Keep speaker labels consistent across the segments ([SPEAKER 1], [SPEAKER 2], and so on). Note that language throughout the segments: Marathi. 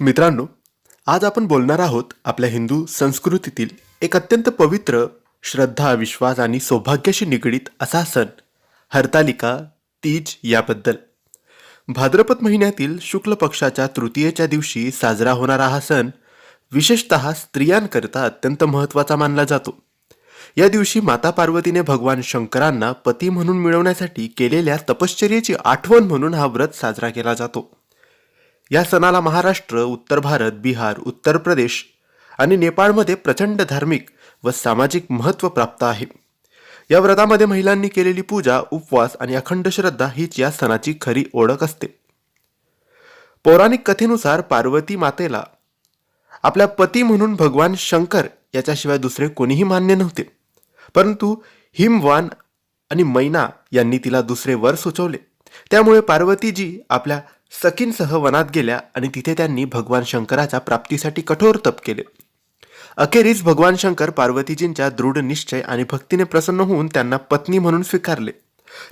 [SPEAKER 1] मित्रांनो आज आपण बोलणार आहोत आपल्या हिंदू संस्कृतीतील एक अत्यंत पवित्र श्रद्धा विश्वास आणि सौभाग्याशी निगडीत असा सण हरतालिका तीज याबद्दल. भाद्रपद महिन्यातील शुक्ल पक्षाच्या तृतीयेच्या दिवशी साजरा होणारा हा सण विशेषतः स्त्रियांकरता अत्यंत महत्त्वाचा मानला जातो. या दिवशी माता पार्वतीने भगवान शंकरांना पती म्हणून मिळवण्यासाठी केलेल्या तपश्चर्येची आठवण म्हणून हा व्रत साजरा केला जातो. या सणाला महाराष्ट्र उत्तर भारत बिहार उत्तर प्रदेश आणि नेपाळमध्ये प्रचंड धार्मिक व सामाजिक महत्त्व प्राप्त आहे. या व्रतामध्ये महिलांनी केलेली पूजा उपवास आणि अखंड श्रद्धा हीच या सणाची खरी ओळख असते. पौराणिक कथेनुसार पार्वती मातेला आपल्या पती म्हणून भगवान शंकर याच्याशिवाय दुसरे कोणीही मान्य नव्हते. परंतु हिमवान आणि मैना यांनी तिला दुसरे वर सुचवले. त्यामुळे पार्वतीजी आपल्या सखींसह वनात गेल्या आणि तिथे त्यांनी भगवान शंकराच्या प्राप्तीसाठी कठोर तप केले. अखेरीस भगवान शंकर पार्वतीजींच्या दृढ निश्चय आणि भक्तीने प्रसन्न होऊन त्यांना पत्नी म्हणून स्वीकारले.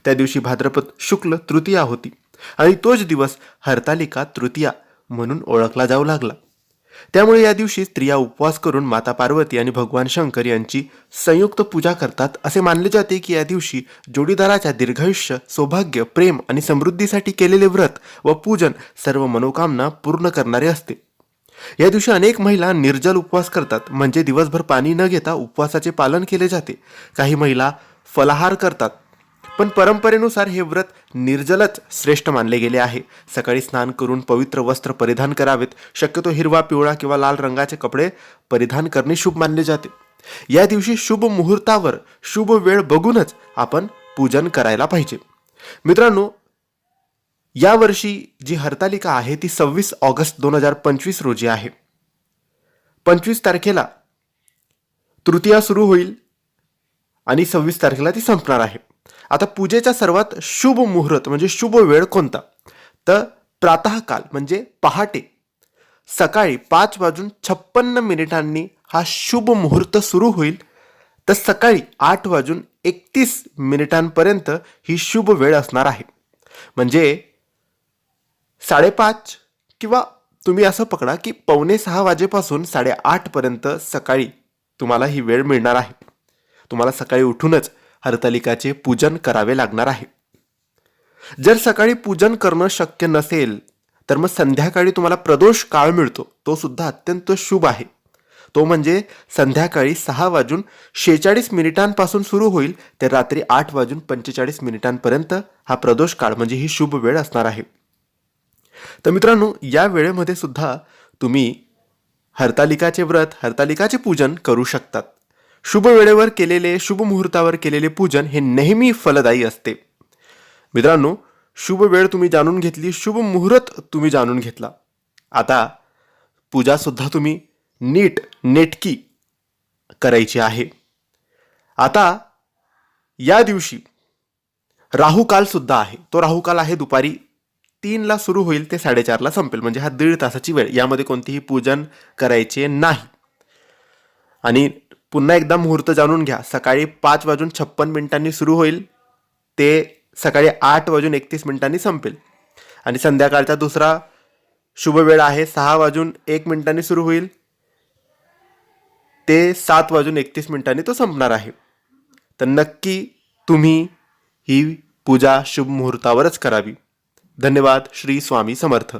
[SPEAKER 1] त्या दिवशी भाद्रपद शुक्ल तृतीया होती आणि तोच दिवस हरतालिका तृतीया म्हणून ओळखला जाऊ लागला. त्यामुळे या दिवशी स्त्रिया उपवास करून माता पार्वती आणि भगवान शंकर यांची संयुक्त पूजा करतात असे मानले जाते की या दिवशी जोडीदाराच्या दीर्घायुष्य सौभाग्य प्रेम आणि समृद्धीसाठी केलेले व्रत व पूजन सर्व मनोकामना पूर्ण करणारे असते. या दिवशी अनेक महिला निर्जल उपवास करतात म्हणजे दिवसभर पाणी न घेता उपवासाचे पालन केले जाते. काही महिला फलाहार करतात पण परंपरेनुसार हे व्रत निर्जलच श्रेष्ठ मानले गेले आहे. सकाळी स्नान करून पवित्र वस्त्र परिधान करावेत. शक्यतो हिरवा पिवळा किंवा लाल रंगाचे कपडे परिधान करणे शुभ मानले जाते. या दिवशी शुभ मुहूर्तावर शुभ वेळ बघूनच आपण पूजन करायला पाहिजे. मित्रांनो यावर्षी जी हरतालिका आहे ती सव्वीस ऑगस्ट दोन हजार पंचवीस रोजी आहे. पंचवीस तारखेला तृतीया सुरू होईल आणि सव्वीस तारखेला ती संपणार आहे. आता पूजेचा सर्वात शुभ मुहूर्त म्हणजे शुभ वेळ कोणता? तर प्रातःकाल म्हणजे पहाटे. सकाळी पाच वाजून छप्पन्न मिनिटांनी हा शुभ मुहूर्त सुरू होईल. तर सकाळी आठ वाजून एकतीस मिनिटांपर्यंत ही शुभ वेळ असणार आहे. म्हणजे साडेपाच किंवा तुम्ही असं पकडा की पावणे सहा वाजेपासून साडेआठपर्यंत सकाळी तुम्हाला ही वेळ मिळणार आहे. तुम्हाला सकाळी उठूनच हरतालिकाचे पूजन करावे लागणार आहे. जर सकाळी पूजन करणं शक्य नसेल तर मग संध्याकाळी तुम्हाला प्रदोष काळ मिळतो. तो सुद्धा अत्यंत शुभ आहे. तो म्हणजे संध्याकाळी सहा वाजून शेहेचाळीस मिनिटांपासून सुरू होईल ते रात्री आठ वाजून पंचेचाळीस मिनिटांपर्यंत हा प्रदोष काळ म्हणजे ही शुभ वेळ असणार आहे. तर मित्रांनो या वेळेमध्ये सुद्धा तुम्ही हरतालिकाचे व्रत हरतालिकाचे पूजन करू शकतात. शुभ वेळेवर केलेले शुभ मुहूर्तावर केलेले पूजन हे नेहमी फलदायी असते. मित्रांनो शुभ वेळ तुम्ही जाणून घेतली शुभ मुहूर्त तुम्ही जाणून घेतला. आता पूजासुद्धा तुम्ही नीट नेटकी करायची आहे. आता या दिवशी राहुकालसुद्धा आहे. तो राहुकाल आहे दुपारी तीनला सुरू होईल ते साडेचारला संपेल. म्हणजे हा दीड तासाची वेळ. यामध्ये कोणतीही पूजन करायचे नाही. आणि पुन्हा एकदा मुहूर्त जाणून घ्या. सकाळी पाच वाजून छप्पन मिनिटांनी सुरू होईल. ते सकाळी आठ वाजून एकतीस मिनिटांनी संपेल. आणि संध्याकाळचा दुसरा शुभ वेळ आहे सहा वाजून एक मिनिटांनी सुरू होईल. ते सात वाजून एकतीस मिनिटांनी तो संपणार आहे. तर नक्की तुम्ही ही पूजा शुभ मुहूर्तावरच करावी. धन्यवाद. श्री स्वामी समर्थ.